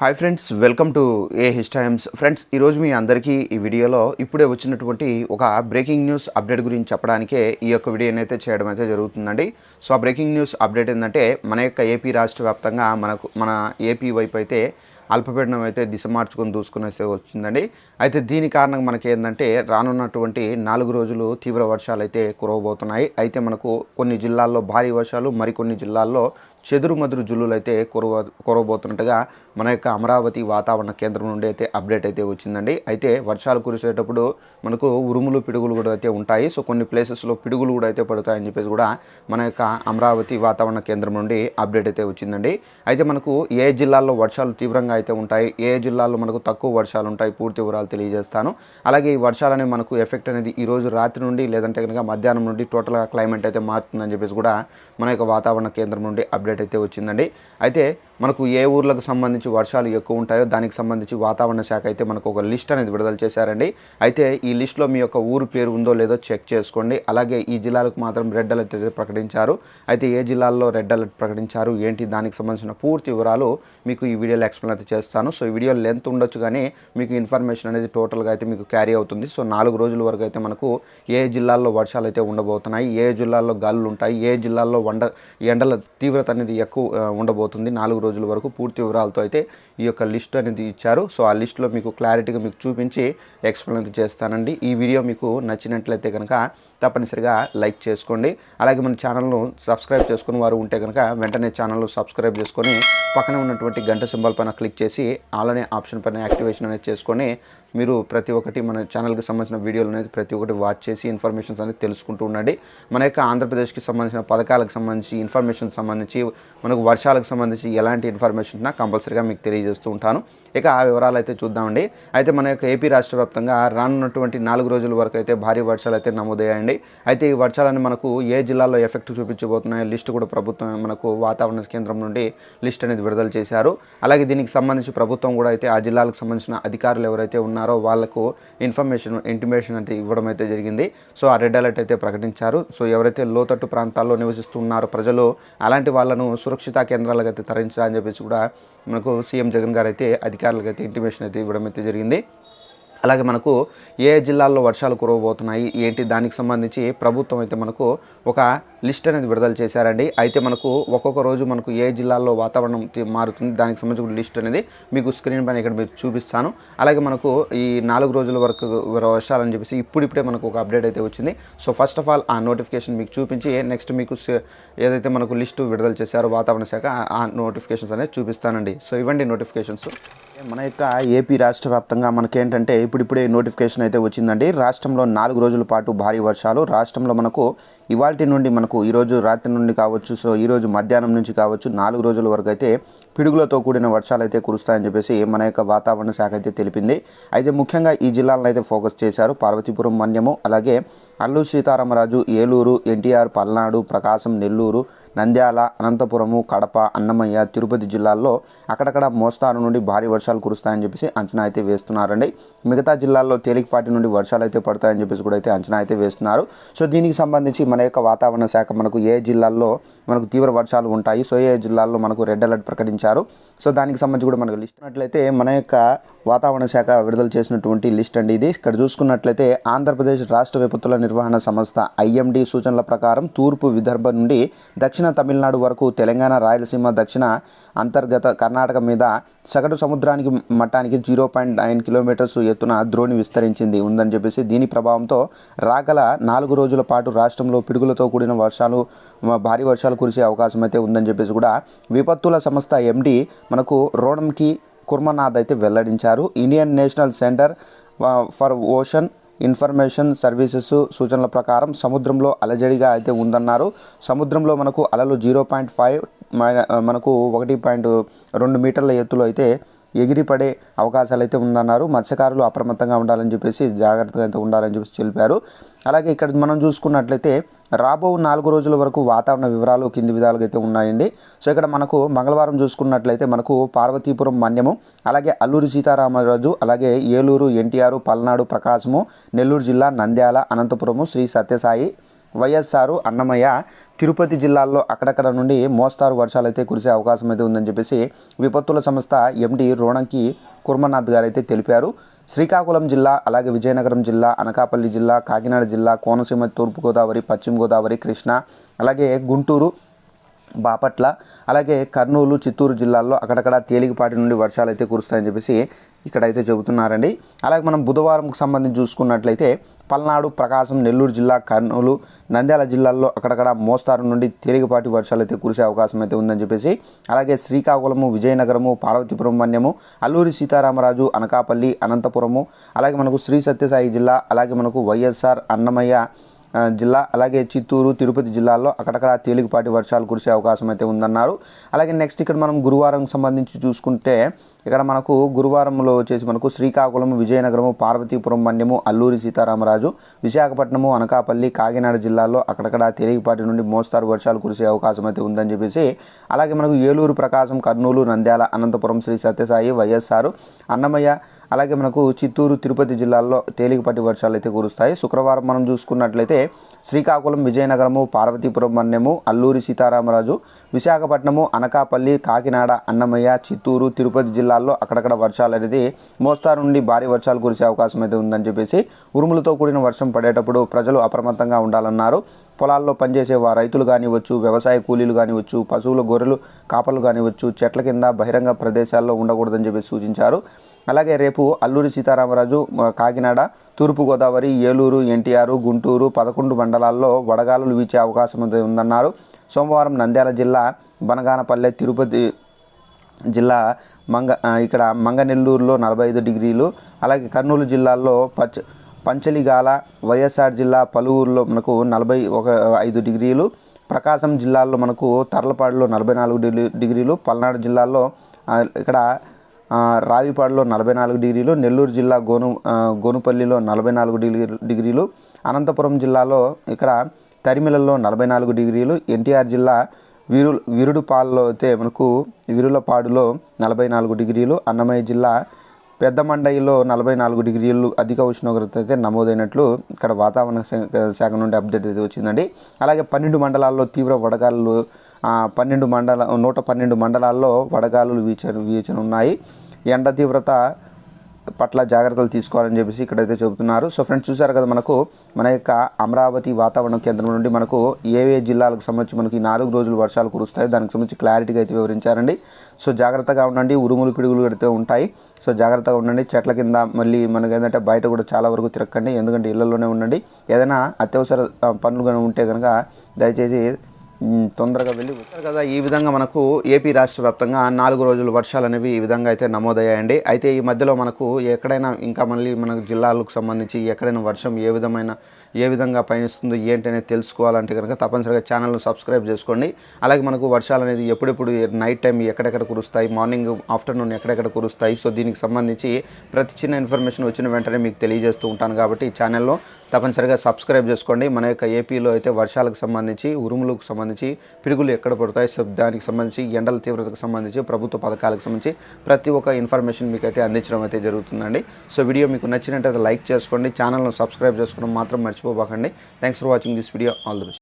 Hi friends welcome to a his times friends ఈరోజు మీ అందరికీ ఈ వీడియోలో ఇప్పుడే వచ్చినటువంటి ఒక బ్రేకింగ్ న్యూస్ అప్డేట్ గురించి చెప్పడానికే ఈ యొక్క వీడియోని అయితే చేయడం అయితే జరుగుతుందండి. సో ఆ బ్రేకింగ్ న్యూస్ అప్డేట్ ఏంటంటే మన యొక్క ఏపీ రాష్ట్ర వ్యాప్తంగా మనకు మన ఏపీ వైపు అయితే అల్పపీడనం అయితే దిశ మార్చుకొని దూసుకునేసి వచ్చిందండి. అయితే దీని కారణంగా మనకి ఏంటంటే రానున్నటువంటి నాలుగు రోజులు తీవ్ర వర్షాలు అయితే కురవబోతున్నాయి. అయితే మనకు కొన్ని జిల్లాల్లో భారీ వర్షాలు మరికొన్ని జిల్లాల్లో చెదురు మదురు జుల్లులు అయితే కురవ కురవబోతున్నట్టుగా మన యొక్క అమరావతి వాతావరణ కేంద్రం నుండి అయితే అప్డేట్ అయితే వచ్చిందండి. అయితే వర్షాలు కురిసేటప్పుడు మనకు ఉరుములు పిడుగులు కూడా అయితే ఉంటాయి. సో కొన్ని ప్లేసెస్లో పిడుగులు కూడా అయితే పడతాయని చెప్పేసి కూడా మన యొక్క అమరావతి వాతావరణ కేంద్రం నుండి అప్డేట్ అయితే వచ్చిందండి. అయితే మనకు ఏ జిల్లాల్లో వర్షాలు తీవ్రంగా అయితే ఉంటాయి ఏ జిల్లాల్లో మనకు తక్కువ వర్షాలు ఉంటాయి పూర్తి వివరాలు తెలియజేస్తాను. అలాగే ఈ వర్షాలనే మనకు ఎఫెక్ట్ అనేది ఈ రోజు రాత్రి నుండి లేదంటే కనుక మధ్యాహ్నం నుండి టోటల్గా క్లైమేట్ అయితే మారుతుందని చెప్పేసి కూడా మన యొక్క వాతావరణ కేంద్రం నుండి అప్డేట్ అయితే వచ్చిందండి. అయితే మనకు ఏ ఊర్లకు సంబంధించి వర్షాలు ఎక్కువ ఉంటాయో దానికి సంబంధించి వాతావరణ శాఖ అయితే మనకు ఒక లిస్ట్ అనేది విడుదల చేశారండి. అయితే ఈ లిస్ట్లో మీ యొక్క ఊరు పేరు ఉందో లేదో చెక్ చేసుకోండి. అలాగే ఈ జిల్లాలకు మాత్రం రెడ్ అలర్ట్ అయితే ప్రకటించారు. అయితే ఏ జిల్లాల్లో రెడ్ అలర్ట్ ప్రకటించారు ఏంటి దానికి సంబంధించిన పూర్తి వివరాలు మీకు ఈ వీడియోలో ఎక్స్ప్లెయిన్ అయితే చేస్తాను. సో ఈ వీడియో లెంత్ ఉండొచ్చు కానీ మీకు ఇన్ఫర్మేషన్ అనేది టోటల్గా అయితే మీకు క్యారీ అవుతుంది. సో నాలుగు రోజుల వరకు అయితే మనకు ఏ జిల్లాల్లో వర్షాలు అయితే ఉండబోతున్నాయి ఏ జిల్లాల్లో గాలులు ఉంటాయి ఏ జిల్లాల్లో వండ ఎండల తీవ్రత అనేది ఎక్కువ ఉండబోతుంది. నాలుగు రోజుల వరకు పూర్తి వివరాలతో అయితే ఈ యొక్క లిస్ట్ అనేది ఇచ్చారు. సో ఆ లిస్ట్లో మీకు క్లారిటీగా మీకు చూపించి ఎక్స్ప్లెయిన్ చేస్తానండి. ఈ వీడియో మీకు నచ్చినట్లయితే కనుక తప్పనిసరిగా లైక్ చేసుకోండి. అలాగే మన ఛానల్ను సబ్స్క్రైబ్ చేసుకుని వారు ఉంటే కనుక వెంటనే ఛానల్ను సబ్స్క్రైబ్ చేసుకొని పక్కన ఉన్నటువంటి గంట సింబల్ పైన క్లిక్ చేసి అలానే ఆప్షన్ పైన యాక్టివేషన్ అనేది చేసుకొని మీరు ప్రతి ఒక్కటి మన ఛానల్కి సంబంధించిన వీడియోలు అనేది ప్రతి ఒక్కటి వాచ్ చేసి ఇన్ఫర్మేషన్స్ అనేది తెలుసుకుంటూ ఉండండి. మన యొక్క ఆంధ్రప్రదేశ్కి సంబంధించిన పథకాలకు సంబంధించి ఇన్ఫర్మేషన్ సంబంధించి మనకు వర్షాలకు సంబంధించి ఎలాంటి ఇన్ఫర్మేషన్ నా కంపల్సరీగా మీకు తెలియజేస్తూ ఉంటాను. ఇక ఆ వివరాలు అయితే చూద్దామండి. అయితే మన యొక్క ఏపీ రాష్ట్ర వ్యాప్తంగా రానున్నటువంటి నాలుగు రోజుల వరకు అయితే భారీ వర్షాలు అయితే నమోదయ్యాయండి. అయితే ఈ వర్షాలను మనకు ఏ జిల్లాలో ఎఫెక్ట్ చూపించబోతున్నాయో లిస్ట్ కూడా ప్రభుత్వం మనకు వాతావరణ కేంద్రం నుండి లిస్ట్ అనేది విడుదల చేశారు. అలాగే దీనికి సంబంధించి ప్రభుత్వం కూడా అయితే ఆ జిల్లాలకు సంబంధించిన అధికారులు ఎవరైతే ఉన్నారో వాళ్ళకు ఇన్ఫర్మేషన్ ఇంటిమేషన్ అయితే ఇవ్వడం అయితే జరిగింది. సో ఆ రెడ్ అలర్ట్ అయితే ప్రకటించారు. సో ఎవరైతే లోతట్టు ప్రాంతాల్లో నివసిస్తున్నారో ప్రజలు అలాంటి వాళ్ళను సురక్షిత కేంద్రాలకు అయితే తరలించాలని చెప్పేసి కూడా మనకు సీఎం జగన్ గారు అయితే అధికారులకు అయితే ఇంటిమేషన్ అయితే ఇవ్వడం అయితే జరిగింది. అలాగే మనకు ఏ జిల్లాల్లో వర్షాలు కురవబోతున్నాయి ఏంటి దానికి సంబంధించి ప్రభుత్వం అయితే మనకు ఒక లిస్ట్ అనేది విడుదల చేశారండి. అయితే మనకు ఒక్కొక్క రోజు మనకు ఏ జిల్లాల్లో వాతావరణం మారుతుంది దానికి సంబంధించిన లిస్ట్ అనేది మీకు స్క్రీన్ పైన ఇక్కడ మీకు చూపిస్తాను. అలాగే మనకు ఈ నాలుగు రోజుల వరకు వర్షాలని చెప్పేసి ఇప్పుడిప్పుడే మనకు ఒక అప్డేట్ అయితే వచ్చింది. సో ఫస్ట్ ఆఫ్ ఆల్ ఆ నోటిఫికేషన్ మీకు చూపించి నెక్స్ట్ మీకు ఏదైతే మనకు లిస్టు విడుదల చేశారో వాతావరణ శాఖ ఆ నోటిఫికేషన్స్ అనేది చూపిస్తానండి. సో ఇవ్వండి నోటిఫికేషన్స్. మన యొక్క ఏపీ రాష్ట్ర వ్యాప్తంగా మనకేంటంటే ఇప్పుడిప్పుడే నోటిఫికేషన్ అయితే వచ్చిందండి. రాష్ట్రంలో నాలుగు రోజుల పాటు భారీ వర్షాలు. రాష్ట్రంలో మనకు ఇవాల్టి నుండి మనకు ఈరోజు రాత్రి నుండి కావచ్చు సో ఈరోజు మధ్యాహ్నం నుంచి కావచ్చు నాలుగు రోజుల వరకు అయితే పిడుగులతో కూడిన వర్షాలు అయితే కురుస్తాయని చెప్పేసి మన యొక్క వాతావరణ శాఖ అయితే తెలిపింది. అయితే ముఖ్యంగా ఈ జిల్లాలను అయితే ఫోకస్ చేశారు. పార్వతీపురం మన్యము అలాగే అల్లూరు సీతారామరాజు ఏలూరు ఎన్టీఆర్ పల్నాడు ప్రకాశం నెల్లూరు నంద్యాల అనంతపురము కడప అన్నమయ్య తిరుపతి జిల్లాల్లో అక్కడక్కడ మోస్తారు నుండి భారీ వర్షాలు కురుస్తాయని చెప్పేసి అంచనా అయితే వేస్తున్నారండి. మిగతా జిల్లాల్లో తేలికపాటి నుండి వర్షాలు అయితే పడతాయని చెప్పేసి కూడా అయితే అంచనా అయితే వేస్తున్నారు. సో దీనికి సంబంధించి మన యొక్క వాతావరణ శాఖ మనకు ఏ జిల్లాల్లో మనకు తీవ్ర వర్షాలు ఉంటాయి సో ఏ జిల్లాల్లో మనకు రెడ్ అలర్ట్ ప్రకటించారు? సో దానికి సంబంధించి కూడా మనకు లిస్ట్ ఉన్నట్లయితే మన యొక్క వాతావరణ శాఖ విడుదల చేసినటువంటి లిస్ట్ అండి ఇది. ఇక్కడ చూసుకున్నట్లయితే ఆంధ్రప్రదేశ్ రాష్ట్ర విపత్తుల నిర్వహణ సంస్థ ఐఎండి సూచనల ప్రకారం తూర్పు విదర్భ నుండి దక్షిణ తమిళనాడు వరకు తెలంగాణ రాయలసీమ దక్షిణ అంతర్గత కర్ణాటక మీద సగటు సముద్రానికి మట్టానికి జీరో పాయింట్ నైన్ కిలోమీటర్స్ ఎత్తున ద్రోణి విస్తరించింది. ఉందని చెప్పేసి దీని ప్రభావంతో రాగల నాలుగు రోజుల పాటు రాష్ట్రంలో పిడుగులతో కూడిన వర్షాలు భారీ వర్షాలు కురిసే అవకాశం అయితే ఉందని చెప్పేసి కూడా విపత్తుల సంస్థ ఎండి మనకు రోణంకి కుర్మనాథ్ అయితే వెల్లడించారు. Indian national centre for ocean information services సూచనల ప్రకారం సముద్రంలో అలజడిగా అయితే ఉందన్నారు. సముద్రంలో మనకు అలలు జీరో పాయింట్ ఫైవ్ మనకు ఒకటి పాయింట్ రెండు మీటర్ల ఎత్తులో అయితే ఎగిరిపడే అవకాశాలు అయితే ఉందన్నారు. మత్స్యకారులు అప్రమత్తంగా ఉండాలని చెప్పేసి జాగ్రత్తగా అయితే ఉండాలని చెప్పేసి తెలిపారు. అలాగే ఇక్కడ మనం చూసుకున్నట్లయితే రాబో నాలుగు రోజుల వరకు వాతావరణ వివరాలు కింది విధాలుగా అయితే ఉన్నాయండి. సో ఇక్కడ మనకు మంగళవారం చూసుకున్నట్లయితే మనకు పార్వతీపురం మన్యము అలాగే అల్లూరి సీతారామరాజు అలాగే ఏలూరు ఎన్టీఆర్ పల్నాడు ప్రకాశము నెల్లూరు జిల్లా నంద్యాల అనంతపురము శ్రీ సత్యసాయి వైఎస్ఆర్ అన్నమయ్య తిరుపతి జిల్లాల్లో అక్కడక్కడ నుండి మోస్తారు వర్షాలు అయితే కురిసే అవకాశం అయితే ఉందని చెప్పేసి విపత్తుల సంస్థ ఎండి రోణంకి కుర్మనాథ్ గారు అయితే తెలిపారు. శ్రీకాకుళం జిల్లా అలాగే విజయనగరం జిల్లా అనకాపల్లి జిల్లా కాకినాడ జిల్లా కోనసీమ తూర్పుగోదావరి పశ్చిమ గోదావరి కృష్ణా అలాగే గుంటూరు బాపట్ల అలాగే కర్నూలు చిత్తూరు జిల్లాల్లో అక్కడక్కడ తేలికపాటి నుండి వర్షాలు అయితే కురుస్తాయని చెప్పేసి ఇక్కడైతే చెబుతున్నారండి. అలాగే మనం బుధవారంకు సంబంధించి చూసుకున్నట్లయితే పల్నాడు ప్రకాశం నెల్లూరు జిల్లా కర్నూలు నంద్యాల జిల్లాల్లో అక్కడక్కడ మోస్తారు నుండి తేలికపాటి వర్షాలు అయితే కురిసే అవకాశం అయితే ఉందని చెప్పేసి అలాగే శ్రీకాకుళము విజయనగరము పార్వతీపురం మన్యము అల్లూరి సీతారామరాజు అనకాపల్లి అనంతపురము అలాగే మనకు శ్రీ సత్యసాయి జిల్లా అలాగే మనకు వైఎస్ఆర్ అన్నమయ్య జిల్లా అలాగే చిత్తూరు తిరుపతి జిల్లాల్లో అక్కడక్కడ తేలికపాటి వర్షాలు కురిసే అవకాశం అయితే ఉందన్నారు. అలాగే నెక్స్ట్ ఇక్కడ మనం గురువారం సంబంధించి చూసుకుంటే ఇక్కడ మనకు గురువారంలో వచ్చేసి మనకు శ్రీకాకుళం విజయనగరము పార్వతీపురం మన్యము అల్లూరి సీతారామరాజు విశాఖపట్నము అనకాపల్లి కాకినాడ జిల్లాల్లో అక్కడక్కడ తేలికపాటి నుండి మోస్తారు వర్షాలు కురిసే అవకాశం అయితే ఉందని చెప్పేసి అలాగే మనకు ఏలూరు ప్రకాశం కర్నూలు నంద్యాల అనంతపురం శ్రీ సత్యసాయి వైఎస్ఆర్ అన్నమయ్య అలాగే మనకు చిత్తూరు తిరుపతి జిల్లాల్లో తేలికపాటి వర్షాలు అయితే కురుస్తాయి. శుక్రవారం మనం చూసుకున్నట్లయితే శ్రీకాకుళం విజయనగరము పార్వతీపురం మన్యము అల్లూరి సీతారామరాజు విశాఖపట్నము అనకాపల్లి కాకినాడ అన్నమయ్య చిత్తూరు తిరుపతి జిల్లాల్లో అక్కడక్కడ వర్షాలు అనేది మోస్తారు నుండి భారీ వర్షాలు కురిసే అవకాశం అయితే ఉందని చెప్పేసి ఉరుములతో కూడిన వర్షం పడేటప్పుడు ప్రజలు అప్రమత్తంగా ఉండాలన్నారు. పొలాల్లో పనిచేసే వా రైతులు కానివచ్చు వ్యవసాయ కూలీలు కానివచ్చు పశువుల గొర్రెలు కాపలు కానివచ్చు చెట్ల కింద బహిరంగ ప్రదేశాల్లో ఉండకూడదని చెప్పి సూచించారు. అలాగే రేపు అల్లూరి సీతారామరాజు కాకినాడ తూర్పుగోదావరి ఏలూరు ఎన్టీఆర్ గుంటూరు పదకొండు మండలాల్లో వడగాలులు వీచే అవకాశం ఉందన్నారు. సోమవారం నంద్యాల జిల్లా బనగానపల్లె తిరుపతి జిల్లా మంగ ఇక్కడ మంగనెల్లూరులో నలభై ఐదు డిగ్రీలు అలాగే కర్నూలు జిల్లాలో పచ్చ పంచలిగాల వైఎస్ఆర్ జిల్లా పలువురులో మనకు నలభై ఒక ఐదు డిగ్రీలు ప్రకాశం జిల్లాలో మనకు తర్లపాడులో నలభై నాలుగు డిగ్రీ డిగ్రీలు పల్నాడు జిల్లాలో ఇక్కడ రావిపాడులో నలభై నాలుగు డిగ్రీలు నెల్లూరు జిల్లా గోను గోనుపల్లిలో నలభై నాలుగు డిగ్రీ డిగ్రీలు అనంతపురం జిల్లాలో ఇక్కడ తరిమిలలో నలభై నాలుగు డిగ్రీలు ఎన్టీఆర్ జిల్లా వీరు విరుడుపాల్లో అయితే మనకు విరులపాడులో నలభై నాలుగు డిగ్రీలు అన్నమయ్య జిల్లా పెద్ద మండయిలో నలభై నాలుగు డిగ్రీలు అధిక ఉష్ణోగ్రత అయితే నమోదైనట్లు ఇక్కడ వాతావరణ శాఖ- శాఖ నుండి అప్డేట్ అయితే వచ్చిందండి. అలాగే పన్నెండు మండలాల్లో తీవ్ర వడగాలు పన్నెండు మండల నూట పన్నెండు మండలాల్లో వడగాలులు వీచ వీచనున్నాయి ఎండ తీవ్రత పట్ల జాగ్రత్తలు తీసుకోవాలని చెప్పేసి ఇక్కడైతే చెబుతున్నారు. సో ఫ్రెండ్స్ చూసారు కదా మనకు మన యొక్క అమరావతి వాతావరణ కేంద్రం నుండి మనకు ఏ ఏ జిల్లాలకు సంబంధించి మనకి ఈ నాలుగు రోజులు వర్షాలు కురుస్తాయి దానికి సంబంధించి క్లారిటీగా అయితే వివరించారండి. సో జాగ్రత్తగా ఉండండి ఉరుములు పిడుగులు కడితే ఉంటాయి. సో జాగ్రత్తగా ఉండండి చెట్ల కింద మళ్ళీ మనకి ఏంటంటే బయట కూడా చాలా వరకు తిరగకండి ఎందుకంటే ఇళ్ళలోనే ఉండండి. ఏదైనా అత్యవసర పనులు కనుక ఉంటే కనుక దయచేసి తొందరగా వెళ్ళి వచ్చారు కదా ఈ విధంగా మనకు ఏపీ రాష్ట్ర వ్యాప్తంగా నాలుగు రోజులు వర్షాలు అనేవి ఈ విధంగా అయితే నమోదయ్యాయండి. అయితే ఈ మధ్యలో మనకు ఎక్కడైనా ఇంకా మళ్ళీ మనకు జిల్లాలకు సంబంధించి ఎక్కడైనా వర్షం ఏ విధమైన ఏ విధంగా పయనిస్తుందో ఏంటి అనేది తెలుసుకోవాలంటే కనుక తప్పనిసరిగా ఛానల్ను సబ్స్క్రైబ్ చేసుకోండి. అలాగే మనకు వర్షాలు అనేది ఎప్పుడెప్పుడు నైట్ టైం ఎక్కడెక్కడ కురుస్తాయి మార్నింగ్ ఆఫ్టర్నూన్ ఎక్కడెక్కడ కురుస్తాయి సో దీనికి సంబంధించి ప్రతి చిన్న ఇన్ఫర్మేషన్ వచ్చిన వెంటనే మీకు తెలియజేస్తూ ఉంటాను కాబట్టి ఈ ఛానల్లో తప్పనిసరిగా సబ్స్క్రైబ్ చేసుకోండి. మన యొక్క ఏపీలో అయితే వర్షాలకు సంబంధించి ఉరుములకు సంబంధించి పిడుగులు ఎక్కడ పడతాయి? సో దానికి సంబంధించి ఎండల తీవ్రతకు సంబంధించి ప్రభుత్వ పథకాలకు సంబంధించి ప్రతి ఒక్క ఇన్ఫర్మేషన్ మీకు అయితే అందించడం అయితే జరుగుతుందండి. సో వీడియో మీకు నచ్చినట్టయితే లైక్ చేసుకోండి. ఛానల్ను సబ్స్క్రైబ్ చేసుకోవడం మాత్రం మర్చిపోబాకండి. Thanks for watching this video all the best